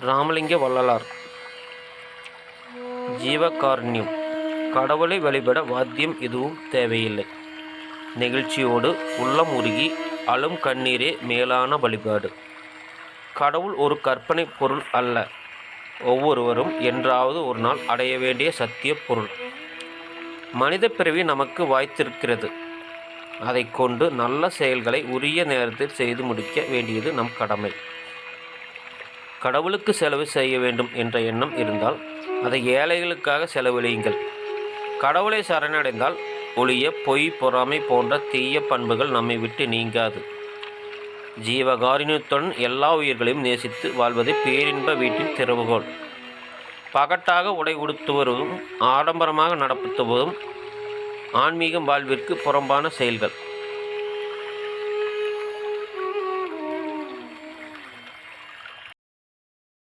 ராமலிங்க வள்ளலார். ஜீவகாருண்யம். கடவுளை வழிபட வாத்தியம் எதுவும் தேவையில்லை. நெகிழ்ச்சியோடு உள்ளம் உருகி அழும் கண்ணீரே மேலான வழிபாடு. கடவுள் ஒரு கற்பனை பொருள் அல்ல. ஒவ்வொருவரும் என்றாவது ஒரு நாள் அடைய வேண்டிய சத்திய பொருள். மனித பிறவி நமக்கு வாய்த்திருக்கிறது. அதை கொண்டு நல்ல செயல்களை உரிய நேரத்தில் செய்து முடிக்க வேண்டியது நம் கடமை. கடவுளுக்கு செலவு செய்ய வேண்டும் என்ற எண்ணம் இருந்தால் அதை ஏழைகளுக்காக செலவழியுங்கள். கடவுளை சரணடைந்தால் ஒளிய பொய் பொறாமை போன்ற தீய பண்புகள் நம்மை விட்டு நீங்காது. ஜீவகாரிணியத்துடன் எல்லா உயிர்களையும் நேசித்து வாழ்வது பேரின்ப வீட்டின் திறவுகோள். பகட்டாக உடை உடுத்துவதும் ஆடம்பரமாக நடத்துவதும் ஆன்மீக வாழ்விற்கு புறம்பான செயல்கள்.